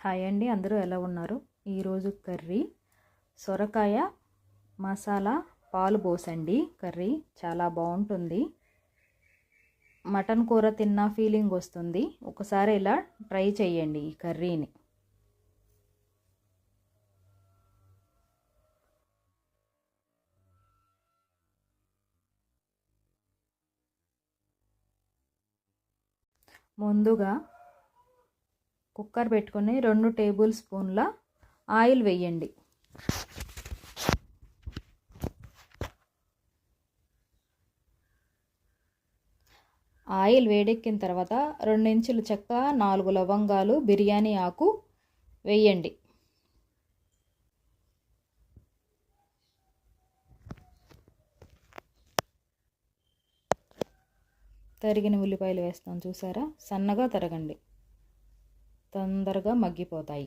Hi అండి అందరూ ఎలా ఉన్నారు? ఈరోజు కర్రీ సొరకాయ మసాలా పాలు పోసండి. కర్రీ చాలా బాగుంటుంది. మటన్ కూర తిన్న ఫీలింగ్ వస్తుంది. ఒకసారి ఇలా ట్రై చేయండి ఈ కర్రీని. ముందుగా కుక్కర్ పెట్టుకొని రెండు టేబుల్ స్పూన్ల ఆయిల్ వేయండి. ఆయిల్ వేడెక్కిన తర్వాత రెండించులు చెక్క నాలుగు లవంగాలు బిర్యానీ ఆకు వేయండి. తరిగిన ఉల్లిపాయలు వేస్తాం చూసారా? సన్నగా తరగండి. తొందరగా మగ్గిపోతాయి.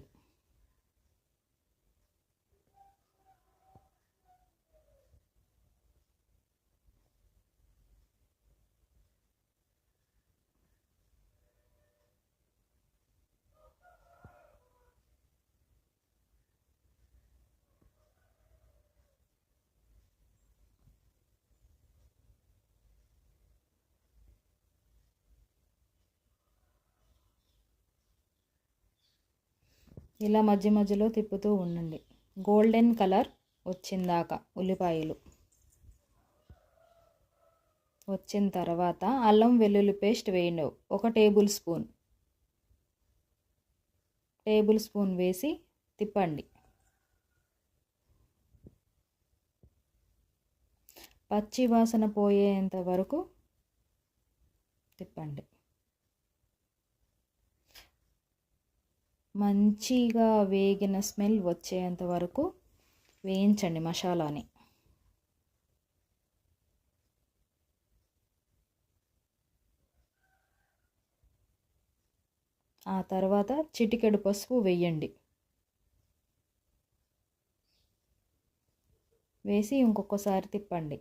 ఇలా మధ్య మధ్యలో తిప్పుతూ ఉండండి. గోల్డెన్ కలర్ వచ్చిందాక ఉల్లిపాయలు. వచ్చిన తర్వాత అల్లం వెల్లుల్లి పేస్ట్ వేయండి. ఒక టేబుల్ స్పూన్. టేబుల్ స్పూన్ వేసి తిప్పండి. పచ్చి వాసన పోయేంత వరకు తిప్పండి. మంచిగా వేగిన స్మెల్ వచ్చేంత వరకు వేయించండి మసాలాని. ఆ తర్వాత చిటికెడు పసుపు వేయండి. వేసి ఇంకొకసారి తిప్పండి.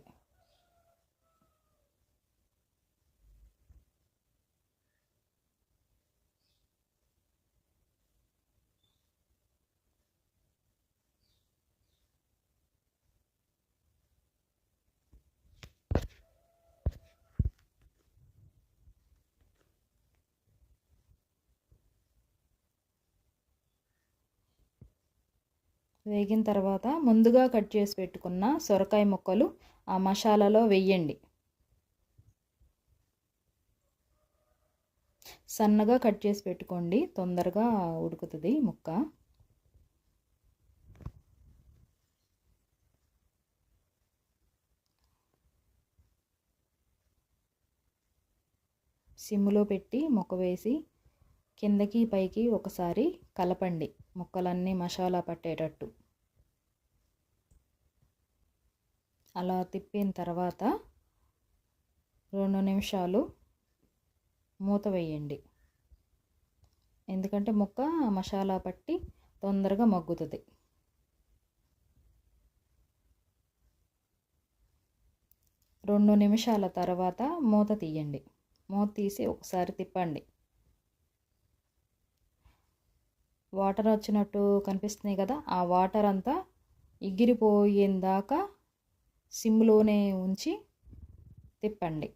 వేగిన తర్వాత ముందుగా కట్ చేసి పెట్టుకున్న సొరకాయ ముక్కలు ఆ మసాలాలో వెయ్యండి సన్నగా కట్ చేసి పెట్టుకోండి. తొందరగా ఉడుకుతుంది ముక్క. సిమ్లో పెట్టి మొక్క వేసి కిందకి పైకి ఒకసారి కలపండి. ముక్కలన్నీ మసాలా పట్టేటట్టు. అలా తిప్పిన తర్వాత రెండు నిమిషాలు మూత వేయండి. ఎందుకంటే ముక్క మసాలా పట్టి తొందరగా మగ్గుతుంది. రెండు నిమిషాల తర్వాత మూత తీయండి. మూత తీసి ఒకసారి తిప్పండి. వాటర్ వచ్చినట్టు కనిపిస్తున్నాయి కదా ఆ వాటర్ అంతా ఎగిరిపోయేందాకా సిమ్లోనే ఉంచి తిప్పండి.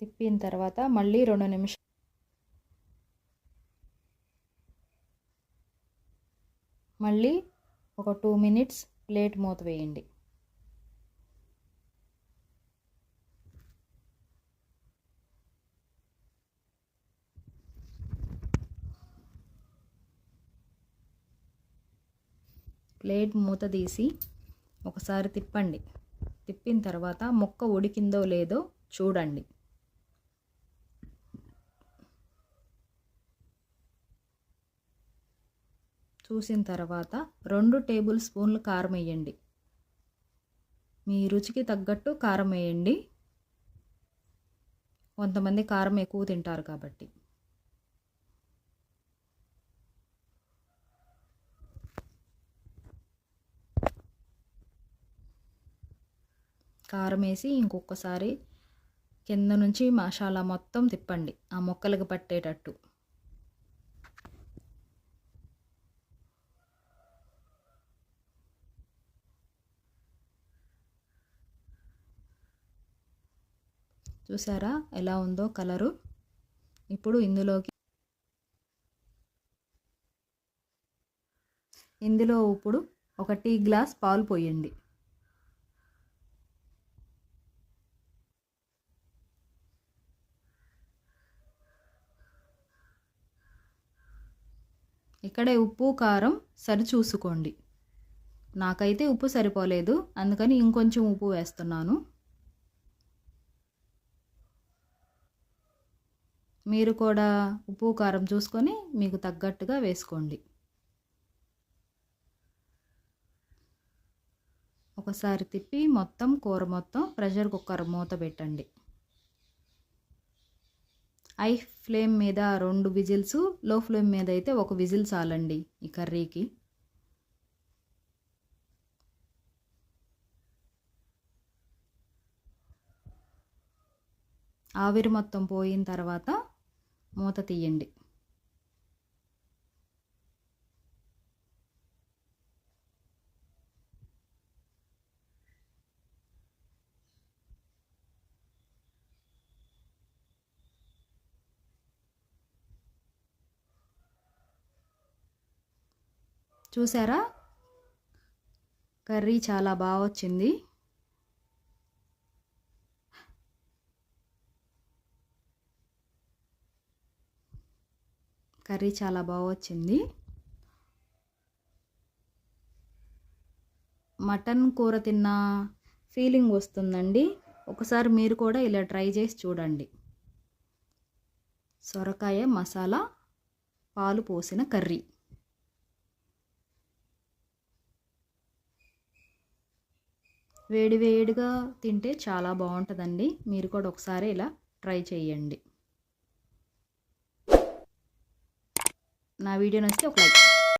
తిప్పిన తర్వాత మళ్ళీ రెండు నిమిషాలు మళ్ళీ ఒక టూ మినిట్స్ ప్లేట్ మూత వేయండి. ప్లేట్ మూత తీసి ఒకసారి తిప్పండి. తిప్పిన తర్వాత ముక్క ఉడికిందో లేదో చూడండి. చూసిన తర్వాత రెండు టేబుల్ స్పూన్లు కారం వేయండి మీ రుచికి తగ్గట్టు కారం వేయండి కొంతమంది కారం ఎక్కువ తింటారు కాబట్టి. కారం వేసి ఇంకొకసారి కింద నుంచి మసాలా మొత్తం తిప్పండి. ఆ ముక్కలకు పట్టేటట్టు. చూసారా? ఎలా ఉందో కలరు. ఇప్పుడు ఇందులోకి ఇందులో ఇప్పుడు ఒక టీ గ్లాస్ పాలు పోయండి. ఇక్కడే ఉప్పు కారం సరి చూసుకోండి నాకైతే ఉప్పు సరిపోలేదు. అందుకని ఇంకొంచెం ఉప్పు వేస్తున్నాను. మీరు కూడా ఉప్పు కారం చూసుకొని మీకు తగ్గట్టుగా వేసుకోండి. ఒకసారి తిప్పి మొత్తం కూర మొత్తం ప్రెషర్ కుక్కర్ మూత పెట్టండి. ఐ ఫ్లేమ్ మీద రెండు విజిల్స్లో ఫ్లేమ్ మీద అయితే ఒక విజిల్ చాలండి ఈ కర్రీకి. ఆవిరి మొత్తం పోయిన తర్వాత మూత తీయండి. చూసారా? కర్రీ చాలా బాగా వచ్చింది. కర్రీ చాలా బాగా వచ్చింది. మటన్ కూర తిన్న ఫీలింగ్ వస్తుందండి. ఒకసారి మీరు కూడా ఇలా ట్రై చేసి చూడండి. సొరకాయ మసాలా పాలు పోసిన కర్రీ. వేడివేడిగా తింటే చాలా బాగుంటుందండి. మీరు కూడా ఒకసారి ఇలా ట్రై చేయండి. నా వీడియో నచ్చితే ఒక లైక్.